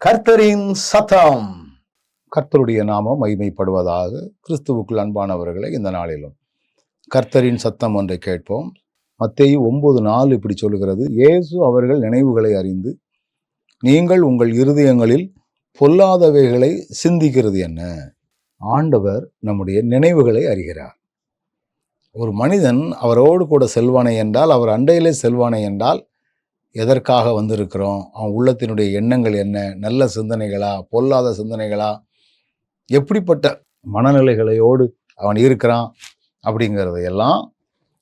கர்த்தரின் சத்தம். கர்த்தருடைய நாமம் மகிமைப்படுவதாக கிறிஸ்துவுக்குள் அன்பானவர்களை இந்த நாளிலும் கர்த்தரின் சத்தம் ஒன்றை கேட்போம். மத்திய ஒன்பது நாள் இப்படி சொல்கிறது இயேசு அவர்கள் நினைவுகளை அறிந்து நீங்கள் உங்கள் இருதயங்களில் பொல்லாதவைகளை சிந்திக்கிறது என்ன? ஆண்டவர் நம்முடைய நினைவுகளை அறிகிறார். ஒரு மனிதன் அவரோடு கூட செல்வானை என்றால் அவர் அண்டையிலே செல்வானை என்றால் எதற்காக வந்திருக்கிறோம்? அவன் உள்ளத்தினுடைய எண்ணங்கள் என்ன? நல்ல சிந்தனைகளா? பொல்லாத சிந்தனைகளா? எப்படிப்பட்ட மனநிலைகளையோடு அவன் இருக்கிறான் அப்படிங்கிறதையெல்லாம்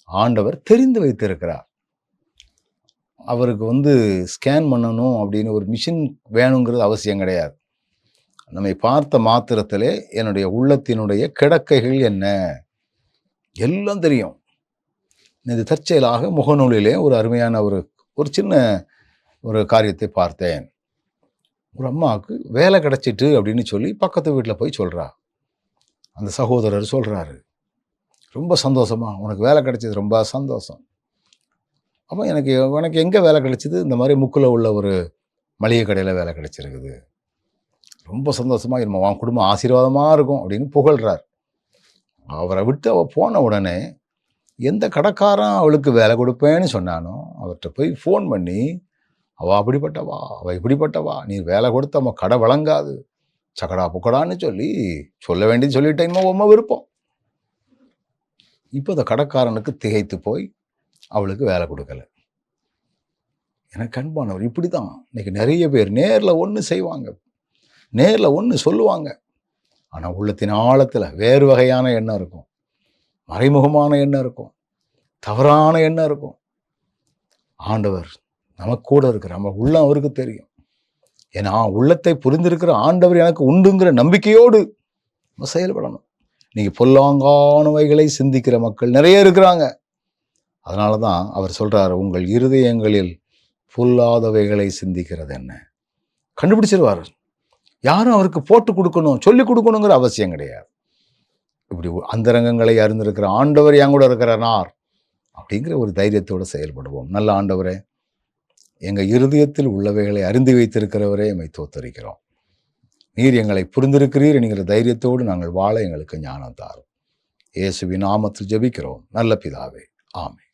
ஆண்டவர் தெரிந்து வைத்திருக்கிறார். அவருக்கு வந்து ஸ்கேன் பண்ணணும் அப்படின்னு ஒரு மிஷின் வேணுங்கிறது அவசியம் கிடையாது. நம்மை பார்த்த மாத்திரத்திலே என்னுடைய உள்ளத்தினுடைய கிடக்கைகள் என்ன? எல்லாம் தெரியும். இது தற்செயலாக முகநூலிலே ஒரு அருமையான ஒரு ஒரு சின்ன ஒரு காரியத்தை பார்த்தேன். ஒரு அம்மாவுக்கு வேலை கிடச்சிட்டு அப்படின்னு சொல்லி பக்கத்து வீட்டில் போய் சொல்கிறா அந்த சகோதரர் சொல்கிறாரு ரொம்ப சந்தோஷமா உனக்கு வேலை கிடச்சது ரொம்ப சந்தோஷம். அப்போ எனக்கு உனக்கு எங்கே வேலை கிடச்சிது? இந்த மாதிரி முக்கில் உள்ள ஒரு மளிகை கடையில் வேலை கிடச்சிருக்குது. ரொம்ப சந்தோஷமாக இருமா உன் குடும்பம் ஆசீர்வாதமாக இருக்கும் அப்படின்னு புகழ்கிறார் அவரை விட்டு அவள் போன உடனே எந்த கடைக்காரன் அவளுக்கு வேலை கொடுப்பேன்னு சொன்னானோ அவர்கிட்ட போய் ஃபோன் பண்ணி அவள் அப்படிப்பட்டவா? அவள் இப்படிப்பட்டவா? நீ வேலை கொடுத்து அவன் கடை வழங்காது. சக்கடா புக்கடான்னு சொல்லி சொல்ல வேண்டியது சொல்லிட்டேன். உண்மை விருப்பம். இப்போ அந்த கடைக்காரனுக்கு திகைத்து போய் அவளுக்கு வேலை கொடுக்கல. எனக்கு அன்பானவர் இப்படி தான் இன்னைக்கு நிறைய பேர் நேரில் ஒன்று செய்வாங்க. நேரில் ஒன்று சொல்லுவாங்க. ஆனால் உள்ளத்தின் ஆழத்தில் வேறு வகையான எண்ணம் இருக்கும். மறைமுகமான எண்ணம் இருக்கும். தவறான எண்ணம் இருக்கும். ஆண்டவர் நமக்கு கூட இருக்கிற நம்ம உள்ளம் அவருக்கு தெரியும். ஏன்னா உள்ளத்தை புரிந்திருக்கிற ஆண்டவர் எனக்கு உண்டுங்கிற நம்பிக்கையோடு நம்ம செயல்படணும். நீங்கள் பொல்லாங்கானவைகளை சிந்திக்கிற மக்கள் நிறைய இருக்கிறாங்க. அதனால தான் அவர் சொல்கிறார் உங்கள் இருதயங்களில் பொல்லாதவைகளை சிந்திக்கிறது என்ன? கண்டுபிடிச்சிருவார். யாரும் அவருக்கு போட்டு கொடுக்கணும் சொல்லி கொடுக்கணுங்கிற அவசியம் கிடையாது. இப்படி அந்தரங்கங்களை அறிந்திருக்கிற ஆண்டவர் என் கூட இருக்கிறனார் அப்படிங்கிற ஒரு தைரியத்தோடு செயல்படுவோம். நல்ல ஆண்டவரே எங்கள் இருதயத்தில் உள்ளவைகளை அறிந்து வைத்திருக்கிறவரே எம்மை தோத்தரிக்கிறோம். நீர் எங்களை புரிந்திருக்கிறீர் என்கிற தைரியத்தோடு நாங்கள் வாழ எங்களுக்கு ஞானம் தாரும். இயேசுவின் நாமத்தில் ஜெபிக்கிறோம். நல்ல பிதாவே. ஆமென்.